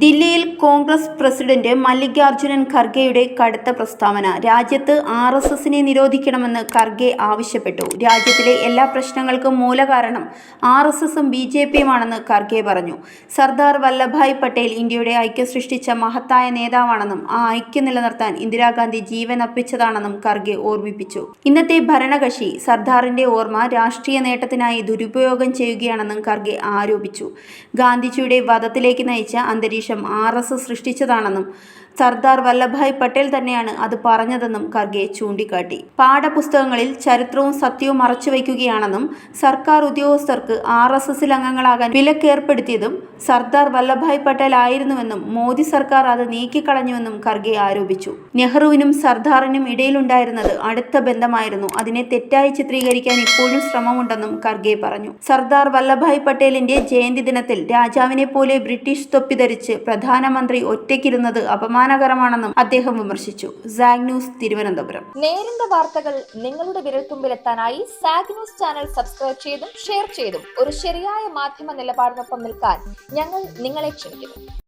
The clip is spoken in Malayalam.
dili കോൺഗ്രസ് പ്രസിഡന്റ് മല്ലികാർജുനൻ ഖർഗെയുടെ കടുത്ത പ്രസ്താവന. രാജ്യത്ത് ആർ എസ് എസിനെ നിരോധിക്കണമെന്ന് ഖർഗെ ആവശ്യപ്പെട്ടു. രാജ്യത്തിലെ എല്ലാ പ്രശ്നങ്ങൾക്കും മൂലകാരണം ആർ എസ് എസും ബി ജെ പിയുമാണെന്ന് ഖർഗെ പറഞ്ഞു. സർദാർ വല്ലഭായ് പട്ടേൽ ഇന്ത്യയുടെ ഐക്യം സൃഷ്ടിച്ച മഹത്തായ നേതാവാണെന്നും ആ ഐക്യം നിലനിർത്താൻ ഇന്ദിരാഗാന്ധി ജീവൻ അർപ്പിച്ചതാണെന്നും ഖർഗെ ഓർമ്മിപ്പിച്ചു. ഇന്നത്തെ ഭരണകക്ഷി സർദാറിന്റെ ഓർമ്മ രാഷ്ട്രീയ നേട്ടത്തിനായി ദുരുപയോഗം ചെയ്യുകയാണെന്നും ഖർഗെ ആരോപിച്ചു. ഗാന്ധിജിയുടെ വധത്തിലേക്ക് നയിച്ച അന്തരീക്ഷം ആർ എസ് സൃഷ്ടിച്ചതാണെന്നും സർദാർ വല്ലഭായ് പട്ടേൽ തന്നെയാണ് അത് പറഞ്ഞതെന്നും ഖർഗെ ചൂണ്ടിക്കാട്ടി. പാഠപുസ്തകങ്ങളിൽ ചരിത്രവും സത്യവും മറച്ചുവെക്കുകയാണെന്നും സർക്കാർ ഉദ്യോഗസ്ഥർക്ക് ആർ എസ് എസിൽ അംഗങ്ങളാകാൻ വിലക്കേർപ്പെടുത്തിയതും സർദാർ വല്ലഭായ് പട്ടേൽ ആയിരുന്നുവെന്നും മോദി സർക്കാർ അത് നീക്കിക്കളഞ്ഞുവെന്നും ഖർഗെ ആരോപിച്ചു. നെഹ്റുവിനും സർദാറിനും ഇടയിലുണ്ടായിരുന്നത് അടുത്ത ബന്ധമായിരുന്നു. അതിനെ തെറ്റായി ചിത്രീകരിക്കാൻ ഇപ്പോഴും ശ്രമമുണ്ടെന്നും ഖർഗെ പറഞ്ഞു. സർദാർ വല്ലഭായ് പട്ടേലിന്റെ ജയന്തി ദിനത്തിൽ രാജാവിനെ പോലെ ബ്രിട്ടീഷ് തൊപ്പി ധരിച്ച് പ്രധാനമന്ത്രി ഒറ്റയ്ക്കിരുന്നത് അപമാനകരമാണെന്നും അദ്ദേഹം വിമർശിച്ചു. സാഗ് ന്യൂസ് തിരുവനന്തപുരം. നേരിന്റെ വാർത്തകൾ നിങ്ങളുടെ വിരൽത്തുമ്പിലെത്താനായി സാഗ് ന്യൂസ് ചാനൽ സബ്സ്ക്രൈബ് ചെയ്തും ഷെയർ ചെയ്തും ഒരു ശരിയായ മാധ്യമ നിലപാടിനൊപ്പം നിൽക്കാൻ ഞങ്ങൾ നിങ്ങളെ ക്ഷണിക്കുന്നു.